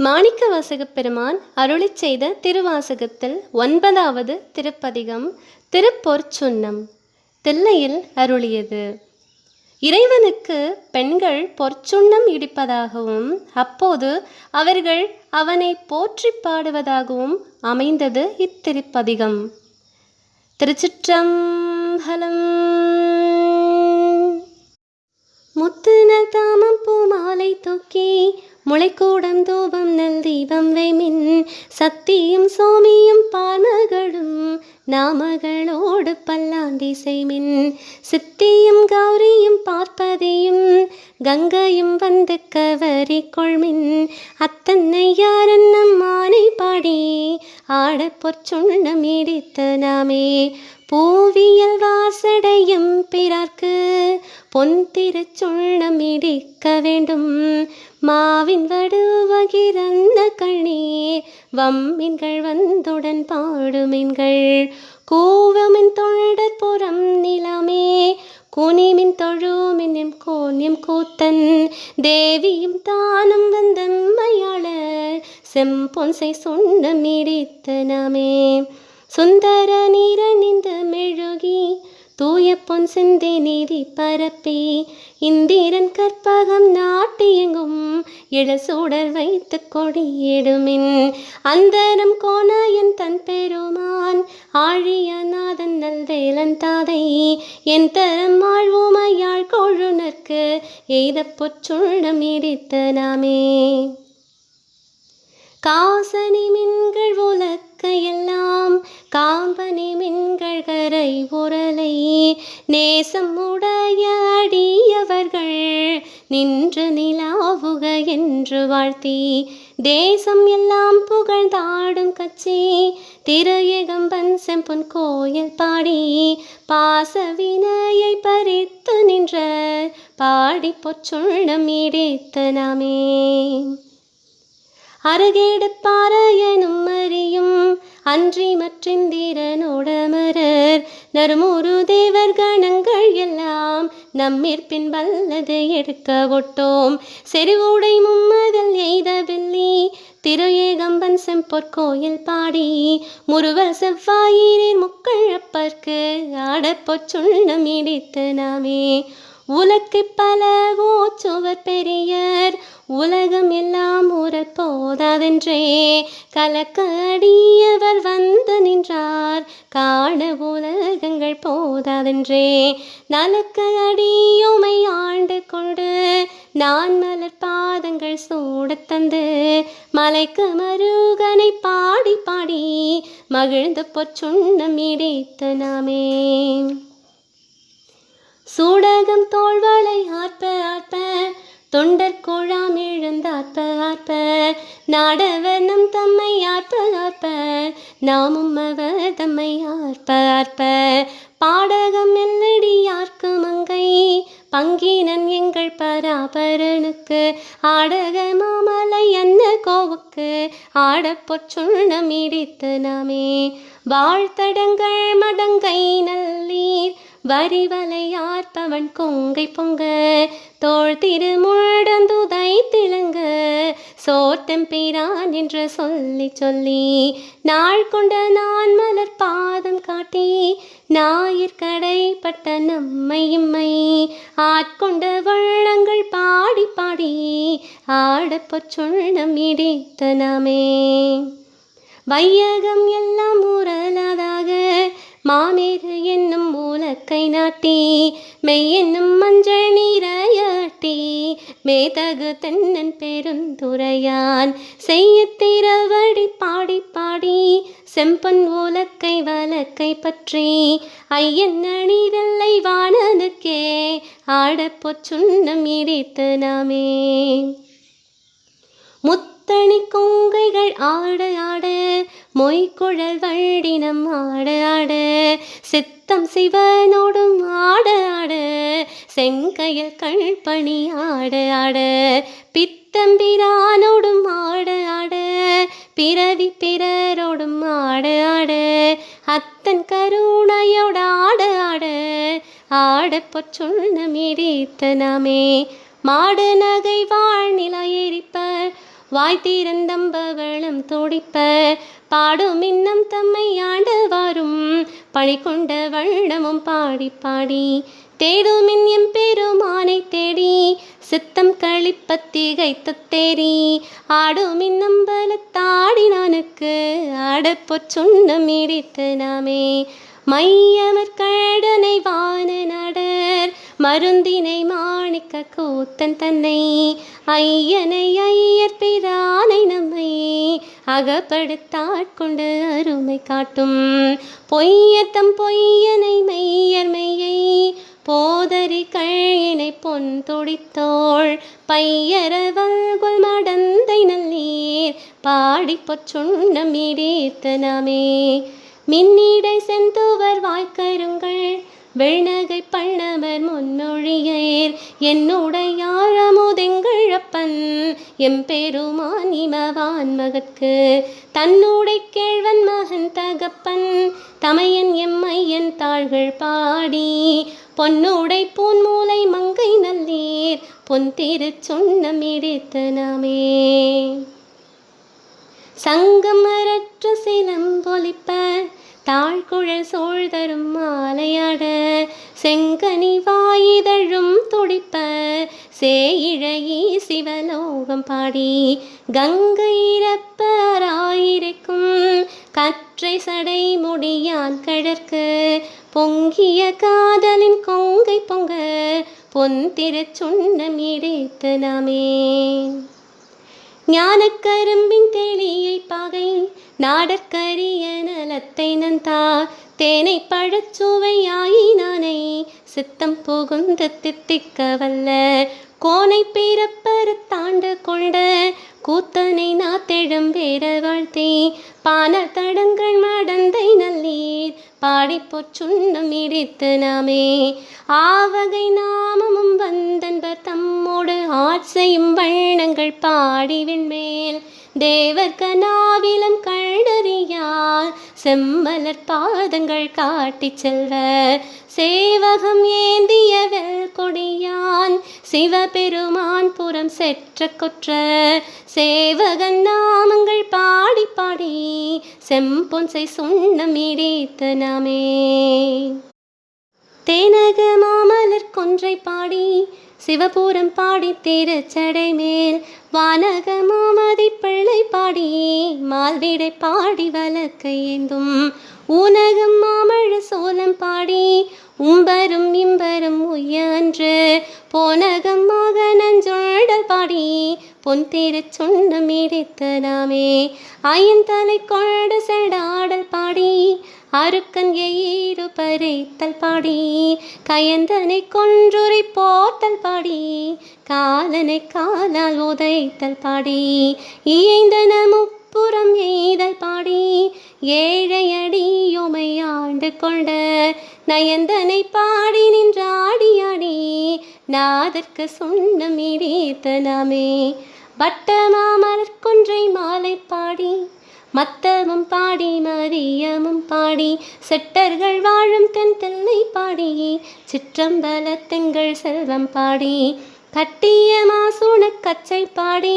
மாணிக்க வாசகப்பெருமான் அருளி அருளிச் செய்த திருவாசகத்தில் ஒன்பதாவது திருப்பதிகம் திருப்பொற்சுன்னம் தில்லையில் அருளியது. இறைவனுக்கு பெண்கள் பொற்சுண்ணம் இடிப்பதாகவும் அப்போது அவர்கள் அவனை போற்றிப் பாடுவதாகவும் அமைந்தது இத்திருப்பதிகம். திருச்சிற்றம்பலம் முத்துன தாமம் பூமாலை தூக்கி முளைக்கூடம் தூபம் நல் தீபம் வைமின் சக்தியும் சோமியும் பால்மகளும் நாமகளோடு பல்லாண்டிசை மின் சித்தியும் கௌரியும் பார்ப்பதையும் கங்கையும் வந்து கவரி கொள்மின் அத்தன்னையாரன் நம்மானை பாடி ஆட பொற்சுண்ணம் இடித்த நாமே. பூவியல் வாசடையும் பிறார்க்கு பொன் திருச்சுள்ளம் இடிக்க வேண்டும். மாவின் வடுவகிரந்த கண்ணீர் வம்மின்கள் வந்துடன் பாடுமின்கள். கூவமின் தொண்டர் புறம் நிலமே குனிமின் தொழுமின் கோன்யம் கூத்தன். தேவியும் தானும் வந்தம்மையாளர் செம்பொன்சை சொன்னம் இடித்த நாமே சுந்தர நீரணிந்து மெழுகி தூய பொன் சிந்தை நீதி பரப்பி இந்திரன் கற்பகம் நாட்டியெங்கும் இளசூடர் வைத்து கொடியிடுமின். அந்தரம் கோணாயன் தன் பெருமான் ஆழியநாதன் நல்வேலன் தாதை என் தரம் ஆழ்வுமையாள் கொழுனர்க்கு எய்த பொற்றுள்ளம் இடித்த நாமே. காசனி மின்கள் உலக்க எல்லாம் காம்பனி மின் கரை உரலை நேசம் உடைய அடியவர்கள் நின்று நிலாவுக என்று வாழ்த்தி தேசம் எல்லாம் புகழ்ந்தாடும் கட்சி திருயகம்பன் செம்பொன் கோயில் பாடி பாசவினையை பறித்து நின்ற பாடி பொற்சுள்ளம் இடித்த நாமே. அருகேடு பாறையனும் அறியும் அன்றி மற்றிந்திரனோடமரர் நறுமுரு தேவர் கணங்கள் எல்லாம் நம்மிற்பின் வல்லது எடுக்க ஒட்டோம். செறிவுடை மும்மதல் எய்த வெள்ளி திருஏகம்பன் செம்பொற்கோயில் பாடி. முருவர் செவ்வாயிரீர் முக்கழப்பர்க்கு ஆடப்பொச்சுள்ளம் இடித்து நாமே. உலக்கு பல ஓச்சுவர் பெரியர் உலகம் எல்லாம் ஊரல் போதாதென்றே கலக்கடியவர் வந்து நின்றார். காண உலகங்கள் போதாதென்றே நலக்க அடியுமை ஆண்டு கொண்டு நான் மலர் பாதங்கள் சூடத் தந்து மலைக்கு மருகனை பாடி பாடி மகிழ்ந்த பொற்சுண்ணம் இடித்த நாமே. சூடகம் தோள்வளை ஆர்ப்ப ஆர்ப்ப தொண்டர் கோழாம் எழுந்தார்ப்ப ஆர்ப்ப நாடவர் நம் தம்மை ஆர்ப்ப ஆர்ப்ப நாமும் அவர் தம்மை ஆர்ப்ப ஆர்ப்ப பாடகம் எல்லடி யார்க்கும் அங்கை பங்கினன் எங்கள் பராபரனுக்கு ஆடக மாமலை என்ன கோவுக்கு ஆடப்பொற்சுண்ணம் இடித்து நாமே. வாழ்த்தடங்கள் மடங்கை நல்லி வரிவலையார்ப்பவன் கொங்கை பொங்க தோள் திருமுழந்துதை திளங்க சோர்த்தம்பிரான் என்று சொல்லி சொல்லி நாள் கொண்ட நான் மலர் பாதம் காட்டி ஞாயிற்கடைப்பட்ட நம்மை இம்மை. ஆட்கொண்ட வள்ளங்கள் பாடி பாடி ஆடப்பொற் இடித்த நாமே. வையகம் எல்லாம் உரலாதாக மாமேறு என்னும் மூலக்கை நாட்டி மெய் என்னும் மஞ்சள் நீரையாட்டி மேதகு தென்னன் பெருந்துரையான் செய்ய திரவடி பாடி பாடி செம்பன் ஓலக்கை வலக்கை பற்றி ஐயன் அணிதல்லை வானனுக்கே ஆடப்பொற் சுண்ணம் இடித்து நாமே. முத்தணி கொங்கைகள் ஆட ஆட மொய்க்குழல் வழினம் ஆட ஆட சித்தம் சிவனோடும் ஆட ஆட செங்கையில் கண் பணி ஆட ஆட பித்தம்பிரானோடும் ஆட ஆட பிறவி பிறரோடும் ஆட ஆட அத்தன் கருணையோடு ஆட ஆட ஆடப்பொற் சொன்ன மிடித்த நாமே. மாடு நகை வாழ்நிலை எரிப்பர் வாய் திறந்தம்பவளம் துடிப்ப பாடும் இன்னம் தம்மை ஆண்டவாரும் பழி கொண்ட வண்ணமும் பாடி பாடி தேடும் எம் பெருமானை தேடி சித்தம் கழிப்பத்திகைத்த தத்தேரி ஆடும் இன்னம்பலத்தாடி நானுக்கு ஆடப்போ சொன்னம் இடித்து நாமே. மையமர் கடனை வான நடர் மருந்தினை மாணிக்க கூத்தன் தன்னை. ஐயனை ஐயர் பிரானை நம்மை அகப்படுத்தாட்கொண்டு அருமை காட்டும். பொய்யத்தம் பொய்யனை மெய்யர் மெய்யை போதரி கழினை பொன் துடித்தோள். பையரவல்குல் மடந்தை நல்லீர் பாடி பொச்சுண்ணம் இடீர்த்த நாமே. மின்னீடை செந்துவர் வாய்க்கருங்கள். வெள்நகை பள்ளவர் முன்னொழியேர் என்னுடையாழமுதெங்கழப்பன் எம்பெருமான் இமவான் மகற்கு. தன்னுடை கேழ்வன் மகன் தகப்பன். தமையன் எம்மையன் தாள்கள் பாடி. பொன்னுடை பூன்மூலை மங்கை நல்லீர். பொன் திருச்சொன்னம் இடித்து நாமே. சங்கமரற்ற சிலம்பொலிப்ப தாழ்குழல் சூழ்தரும் மாலையாட செங்கனி வாயிதழும் துடிப்ப சேயிழையே சிவலோகம் பாடி கங்கை இறப்பராயிருக்கும் கற்றை சடை முடியான் கழற்கு பொங்கிய காதலின் கொங்கை பொங்க பொன் திருச்சுண்ணம் இடைத்து நாமே. ஞானக்கரும்பின் தெளியை பாகை நாடற்கரிய நலத்தை நந்தா. தேனை பழச்சுவையாயினானை சித்தம் புகுந்து தித்திக்க வல்ல கோனை பிறப்பரு தாண்டு கொண்ட கூத்தனை நாத்தெழும் வேற வாழ்த்தி. பான தடங்கள் மடந்தை நல்லீர் பாடி பொற்சுண்ணம் இடித்து நாமே. ஆவகை நாமமும் வந்தன்பர் தம்மோடு ஆட்சையும் வண்ணங்கள் பாடி விண்மேல் தேவர் கனாவிலம் கண்டறியார் செம்மலர் பாதங்கள் காட்டிச் செல்வ. சேவகம் ஏந்திய கொடியான் சிவபெருமான் புறம் செற்ற கொற்ற. சேவகன் நாமங்கள் பாடி பாடி செம்பொன்சை சுண்ணம் இடித்த நாமே. தேனக மாமலர் கொன்றை பாடி சிவபுரம் பாடி திருச்சடை மேல் வானக மாமதி பிள்ளை பாடி மால்விடை பாடி வழக்கை ஏந்தும் ஊனகம் மாமழ சோலம் பாடி உம்ப பொன் திருச்சொன்னம் இடித்து நாமே ஐயந்தலை கொண்டு செடாடல் பாடி அருக்கன் எயிறு பறித்தல் பாடி கயந்தனை கொன்றுரை போத்தல் பாடி காலனை காலால் உதைத்தல் பாடி இயைந்தன முப்புறம் எய்தல் பாடி ஏழையடியோமை ஆண்டு கொண்ட நயந்தனை பாடி நின்றாடியாடி நாதற்கு சொன்ன இடித்த வட்டமாமலர் கொன்றை மாலை பாடி மத்தமும் பாடி மரியமும் பாடி செட்டர்கள் வாழும் தென் தென்னை பாடி சிற்றம்பல தெங்கள் செல்வம் பாடி கட்டிய மாசூன கச்சை பாடி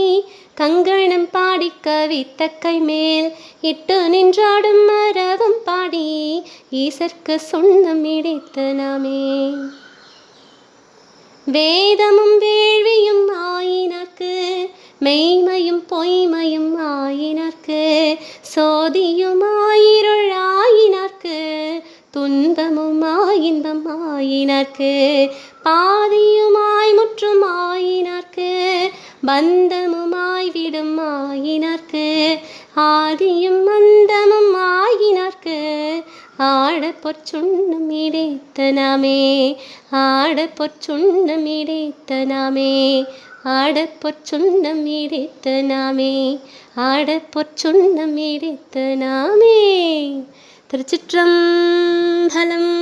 கங்கணம் பாடி கவித்தக்கை மேல் இட்டு நின்றாடும் மரவம் பாடி ஈசற்கு சொன்னம் இடித்த நாமே. வேதமும் வேள்வியும் ஆயினர்க்கு மெய்மையும் பொய்மையும் ஆயினர்க்கு சோதியும் ஆயிருள் ஆயினர்க்கு துன்பமும் ஆயின்பம் ஆயினர்க்கு பாதியுமாய் முற்றும் ஆயினர்க்கு பந்தமுமாய் விடும் ஆயினர்க்கு ஆதியும் மந்தமும் ஆயினர்க்கு ஆட பொற்சுண்ணம் இடைத்த நாமே ஆட பொற்சுண்ணம் இடைத்த நாமே ஆட பொற்சுண்ணம் இடைத்த நாமே ஆட பொற்சுண்ணம் இடைத்த நாமே திருச்சிற்றம்பலம்